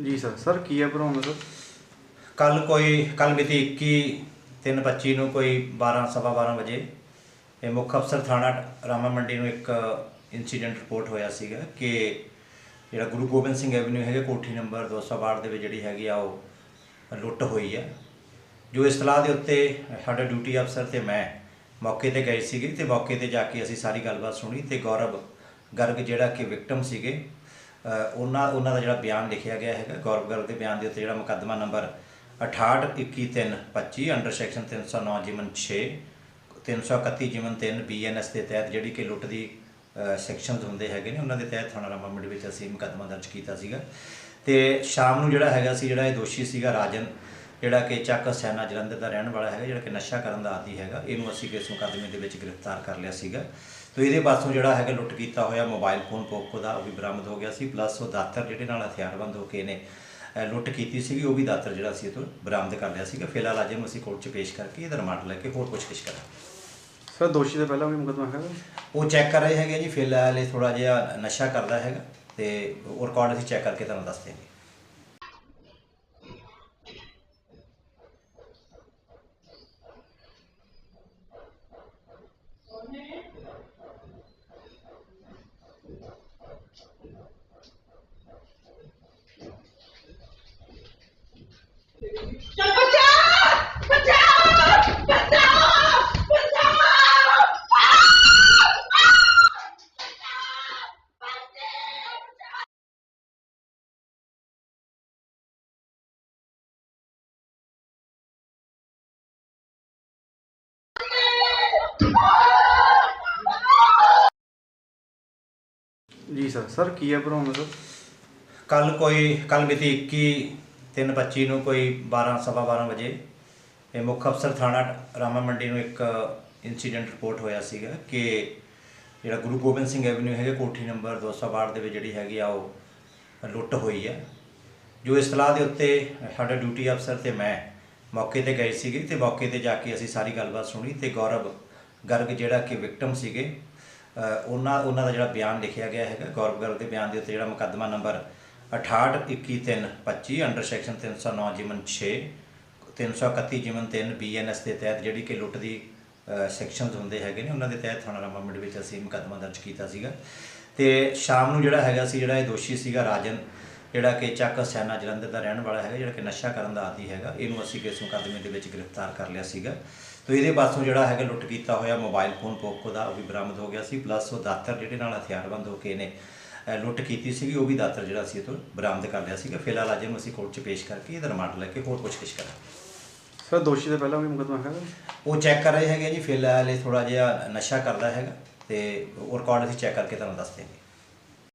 ਜੀ sir sir ਕੀ ਹੈ problem sir? ਕੱਲ ਕੋਈ ਕੱਲ ਮਿਤੀ 21 3:25 ਨੂੰ ਕੋਈ 12 ਸਵਾ 12 ਵਜੇ ਇਹ ਮੁੱਖ ਅਫਸਰ ਥਾਣਾ ਰਾਮਾ ਮੰਡੀ ਨੂੰ ਇੱਕ ਇਨਸੀਡੈਂਟ ਰਿਪੋਰਟ ਹੋਇਆ ਸੀਗਾ ਕਿ ਜਿਹੜਾ ਗੁਰੂ ਗੋਬਿੰਦ ਸਿੰਘ ਐਵਨਿਊ ਹੈਗੇ, ਕੋਠੀ ਨੰਬਰ 262 ਦੇ ਵਿੱਚ ਜਿਹੜੀ ਹੈਗੀ ਆ ਉਹ ਲੁੱਟ ਹੋਈ ਆ। ਜੋ ਇਸਤਲਾਹ ਦੇ ਉੱਤੇ ਸਾਡਾ ਡਿਊਟੀ ਅਫਸਰ ਤੇ ਮੈਂ ਮੌਕੇ ਤੇ ਗਏ ਸੀਗੇ ਤੇ ਮੌਕੇ ਤੇ ਜਾ ਕੇ ਅਸੀਂ ਸਾਰੀ ਗੱਲਬਾਤ ਸੁਣੀ ਤੇ ਗੌਰਵ ਗਰਗ ਜਿਹੜਾ ਕਿ ਵਿਕਟਮ ਸੀਗੇ ਉਹਨਾਂ ਉਹਨਾਂ ਦਾ ਜਿਹੜਾ ਬਿਆਨ ਲਿਖਿਆ ਗਿਆ ਹੈਗਾ, ਗੌਰਵ ਗਰਗ ਦੇ ਬਿਆਨ ਦੇ ਉੱਤੇ ਜਿਹੜਾ ਮੁਕੱਦਮਾ ਨੰਬਰ 682125 ਅੰਡਰ ਸੈਕਸ਼ਨ 309 ਜਿਮਨ 6 331 ਜਿਮਨ 3 ਬੀਐਨਐਸ ਦੇ ਤਹਿਤ ਜਿਹੜੀ ਕਿ ਲੁੱਟ ਦੀ ਸੈਕਸ਼ਨਸ ਹੁੰਦੇ ਹੈਗੇ ਨੇ, ਉਹਨਾਂ ਦੇ ਤਹਿਤ ਥਾਣਾ ਰਾਮਾ ਮੰਡੀ ਵਿੱਚ ਅਸੀਂ ਮੁਕੱਦਮਾ ਦਰਜ ਕੀਤਾ ਸੀਗਾ। ਤੇ ਸ਼ਾਮ ਨੂੰ ਜਿਹੜਾ ਹੈਗਾ ਸੀ, ਜਿਹੜਾ ਇਹ ਦੋਸ਼ੀ ਸੀਗਾ ਰਾਜਨ ਜਿਹੜਾ ਕਿ ਚੱਕ ਸੈਨਾ ਜਲੰਧਰ ਦਾ ਰਹਿਣ ਵਾਲਾ ਹੈਗਾ ਜਿਹੜਾ ਕਿ ਨਸ਼ਾ ਕਰਨ ਦਾ ਆਦੀ ਹੈਗਾ ਇਹਨੂੰ ਅਸੀਂ ਇਸ ਮੁਕੱਦਮੇ ਦੇ ਵਿੱਚ ਗ੍ਰਿਫਤਾਰ ਕਰ ਲਿਆ ਸੀਗਾ। ਤੇ ਇਹਦੇ ਪਾਸੋਂ ਜਿਹੜਾ ਹੈਗਾ ਲੁੱਟ ਕੀਤਾ ਹੋਇਆ ਮੋਬਾਈਲ ਫੋਨ ਪੋਕੋ ਦਾ ਉਹ ਵੀ ਬਰਾਮਦ ਹੋ ਗਿਆ ਸੀ ਪਲੱਸ ਉਹ ਦਾਤਰ ਜਿਹੜੇ ਨਾਲ ਹਥਿਆਰਬੰਦ ਹੋ ਕੇ ਅ, ਲੁੱਟ ਕੀਤੀ ਸੀਗੀ ਉਹ ਵੀ ਦਾਤਰ ਜਿਹੜਾ ਸੀ ਇਹ ਤੋਂ ਬਰਾਮਦ ਕਰ ਲਿਆ ਸੀਗਾ। ਫਿਲਹਾਲ ਅੱਜ ਇਹਨੂੰ ਅਸੀਂ ਕੋਰਟ 'ਚ ਪੇਸ਼ ਕਰਕੇ ਇਹਦਾ ਰਿਮਾਂਡ ਲੈ ਕੇ ਹੋਰ ਪੁੱਛਗਿੱਛ ਕਰਾਂਗੇ। ਸਰ ਦੋਸ਼ੀ ਦੇ ਪਹਿਲਾਂ ਵੀ ਮੁਕਦਮਾ ਹੈਗਾ? ਉਹ ਚੈੱਕ ਕਰ ਰਹੇ ਹੈਗੇ ਜੀ ਫਿਲਹਾਲ ਇਹ ਥੋੜਾ ਜਿਹਾ ਨਸ਼ਾ ਕਰਦਾ ਹੈਗਾ ਤੇ ਉਹ ਰਿਕਾਰਡ ਅਸੀਂ ਚੈੱਕ ਕਰਕੇ ਤੁਹਾਨੂੰ ਦੱਸ ਦਿਆਂਗੇ। ਜੀ ਸਰ ਸਰ ਕੀ ਹੈ ਪ੍ਰੋਬਲਮ ਸਰ? ਕੱਲ ਕੋਈ ਕੱਲ ਮਿਤੀ 21 3:25 ਨੂੰ ਕੋਈ 12 ਸਵਾ 12 ਵਜੇ ਇਹ ਮੁੱਖ ਅਫਸਰ ਥਾਣਾ ਰਾਮਾ ਮੰਡੀ ਨੂੰ ਇੱਕ ਇਨਸੀਡੈਂਟ ਰਿਪੋਰਟ ਹੋਇਆ ਸੀਗਾ ਕਿ ਜਿਹੜਾ ਗੁਰੂ ਗੋਬਿੰਦ ਸਿੰਘ ਐਵਨਿਊ ਹੈਗੇ, ਕੋਠੀ ਨੰਬਰ 262 ਦੇ ਵਿੱਚ ਜਿਹੜੀ ਹੈਗੀ ਆ ਉਹ ਲੁੱਟ ਹੋਈ ਆ। ਜੋ ਇਸਤਲਾਹ ਦੇ ਉੱਤੇ ਸਾਡਾ ਡਿਊਟੀ ਅਫਸਰ ਤੇ ਮੈਂ ਮੌਕੇ ਤੇ ਗਏ ਸੀਗੇ ਤੇ ਮੌਕੇ ਤੇ ਜਾ ਕੇ ਅਸੀਂ ਸਾਰੀ ਗੱਲਬਾਤ ਸੁਣੀ ਤੇ ਗੌਰਵ ਗਰਗ ਜਿਹੜਾ ਕਿ ਵਿਕਟਮ ਸੀਗੇ ਉਹਨਾਂ ਉਹਨਾਂ ਦਾ ਜਿਹੜਾ ਬਿਆਨ ਲਿਖਿਆ ਗਿਆ ਹੈਗਾ, ਗੌਰਵ ਗਰਗ ਦੇ ਬਿਆਨ ਦੇ ਉੱਤੇ ਜਿਹੜਾ ਮੁਕੱਦਮਾ ਨੰਬਰ 682125 ਅੰਡਰ ਸੈਕਸ਼ਨ 309 ਜਿਮਨ 6 331 ਜਿਮਨ 3 ਬੀਐਨਐਸ ਦੇ ਤਹਿਤ ਜਿਹੜੀ ਕਿ ਲੁੱਟ ਦੀ ਸੈਕਸ਼ਨਸ ਹੁੰਦੇ ਹੈਗੇ ਨੇ, ਉਹਨਾਂ ਦੇ ਤਹਿਤ ਥਾਣਾ ਰਾਮਾ ਮੰਡੀ ਵਿੱਚ ਅਸੀਂ ਮੁਕੱਦਮਾ ਦਰਜ ਕੀਤਾ ਸੀਗਾ। ਤੇ ਸ਼ਾਮ ਨੂੰ ਜਿਹੜਾ ਹੈਗਾ ਸੀ, ਜਿਹੜਾ ਇਹ ਦੋਸ਼ੀ ਸੀਗਾ ਰਾਜਨ, ਜਿਹੜਾ ਕਿ ਚੱਕ ਸੈਨਾ ਜਲੰਧਰ ਦਾ ਰਹਿਣ ਵਾਲਾ ਹੈਗਾ, ਜਿਹੜਾ ਕਿ ਨਸ਼ਾ ਕਰਨ ਦਾ ਆਦੀ ਹੈਗਾ, ਇਹਨੂੰ ਅਸੀਂ ਇਸ ਮੁਕੱਦਮੇ ਦੇ ਵਿੱਚ ਗ੍ਰਿਫਤਾਰ ਕਰ ਲਿਆ ਸੀਗਾ। ਤੇ ਇਹਦੇ ਪਾਸੋਂ ਜਿਹੜਾ ਹੈਗਾ ਲੁੱਟ ਕੀਤਾ ਹੋਇਆ ਮੋਬਾਈਲ ਫੋਨ ਪੋਕੋ ਦਾ ਉਹ ਵੀ ਬਰਾਮਦ ਹੋ ਗਿਆ ਸੀ, ਪਲੱਸ ਉਹ ਦਾਤਰ ਜਿਹੜੇ ਨਾਲ ਹਥਿਆਰਬੰਦ ਹੋ ਕੇ ਨੇ ਲੁੱਟ ਕੀਤੀ ਸੀਗੀ ਉਹ ਵੀ ਦਾਤਰ ਜਿਹੜਾ ਸੀ ਤੋਂ ਬਰਾਮਦ ਕਰ ਲਿਆ ਸੀਗਾ। ਫਿਲਹਾਲ ਅੱਜ ਅਸੀਂ ਕੋਰਟ 'ਚ ਪੇਸ਼ ਕਰਕੇ ਇਹਦਾ ਰਿਮਾਂਡ ਲੈ ਕੇ ਹੋਰ ਪੁੱਛਗਿੱਛ ਕਰਾਂਗੇ। ਸਰ ਦੋਸ਼ੀ ਦੇ ਪਹਿਲਾਂ ਵੀ ਮੁਕਦਮਾ ਹੈਗਾ ਉਹ ਚੈੱਕ ਕਰ ਰਹੇ ਹੈਗੇ ਜੀ ਫਿਲਹਾਲ ਇਹ ਥੋੜਾ ਜਿਹਾ ਨਸ਼ਾ ਕਰਦਾ ਹੈਗਾ ਤੇ ਉਹ ਰਿਕਾਰਡ ਅਸੀਂ ਚੈੱਕ ਕਰਕੇ ਤੁਹਾਨੂੰ ਦੱਸ ਦਿਆਂਗੇ।